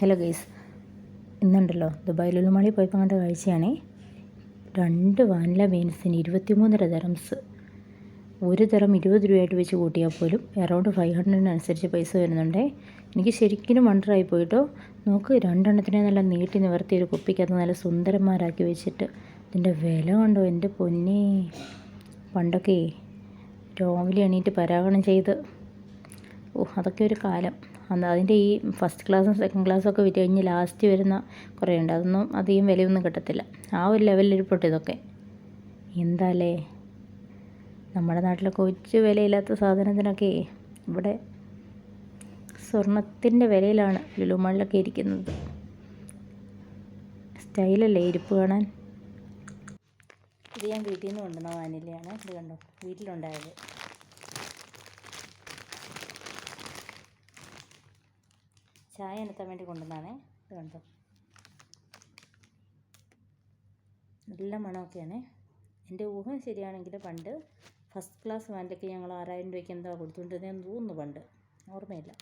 Hello guys ഇന്നുണ്ടല്ലോ Dubai ലുലുമാളി പോയപ്പോൾ കണ്ട കാഴ്ചയാണേ. രണ്ട് വാനില ബീൻസിന് ഇരുപത്തിമൂന്നര ദറംസ് ഒരു തരം ഇരുപത് രൂപയായിട്ട് വെച്ച് കൂട്ടിയാൽ പോലും അറൗണ്ട് ഫൈവ് ഹൺഡ്രഡിനനുസരിച്ച് പൈസ വരുന്നുണ്ടേ. എനിക്ക് ശരിക്കും വണ്ടറായി പോയിട്ടോ. നോക്ക് രണ്ടെണ്ണത്തിനെ നല്ല നീട്ടി നിവർത്തി ഒരു കുപ്പിക്കകത്ത് നല്ല സുന്ദരന്മാരാക്കി വെച്ചിട്ട്. ഇതിന്റെ വില കണ്ടോ എന്റെ പൊന്നേ. പണ്ടൊക്കെ രാവിലെ എണീറ്റ് പരാഗണം ചെയ്ത്. ഓ അതൊക്കെ ഒരു കാലം. അതിന്റെ ഈ ഫസ്റ്റ് ക്ലാസ്സും സെക്കൻഡ് ക്ലാസ്സും ഒക്കെ വിറ്റ് കഴിഞ്ഞ് ലാസ്റ്റ് വരുന്ന കുറേ ഉണ്ട്. അതൊന്നും അധികം വിലയൊന്നും കിട്ടത്തില്ല. ആ ഒരു ലെവലിലിരിപ്പുണ്ട് ഇതൊക്കെ. എന്താല്ലേ നമ്മുടെ നാട്ടിലൊക്കെ ഒച്ച വിലയില്ലാത്ത സാധനത്തിനൊക്കെ ഇവിടെ സ്വർണത്തിന്റെ വിലയിലാണ് ലുലുമാളിലൊക്കെ ഇരിക്കുന്നത്. സ്റ്റൈലല്ലേ ഇരിപ്പ് കാണാൻ? ഇത് ഞാൻ വീട്ടിൽ നിന്ന് കൊണ്ടുവന്ന വാനിലയാണ്. ഇത് കണ്ടോ? വീട്ടിലുണ്ടായത്. ചായ അനത്താൻ വേണ്ടി കൊണ്ടുവന്നാണേ ഇത് കണ്ടോ? നല്ല മണമൊക്കെയാണ്. എന്റെ ഊഹം ശരിയാണെങ്കിൽ പണ്ട് ഫസ്റ്റ് ക്ലാസ് വാനിലയ്ക്ക് ഞങ്ങൾ ആറായിരം രൂപയ്ക്ക് എന്താ കൊടുത്തുകൊണ്ടിരുന്നതെന്ന് തോന്നുന്നു പണ്ട്. ഓർമ്മയില്ല.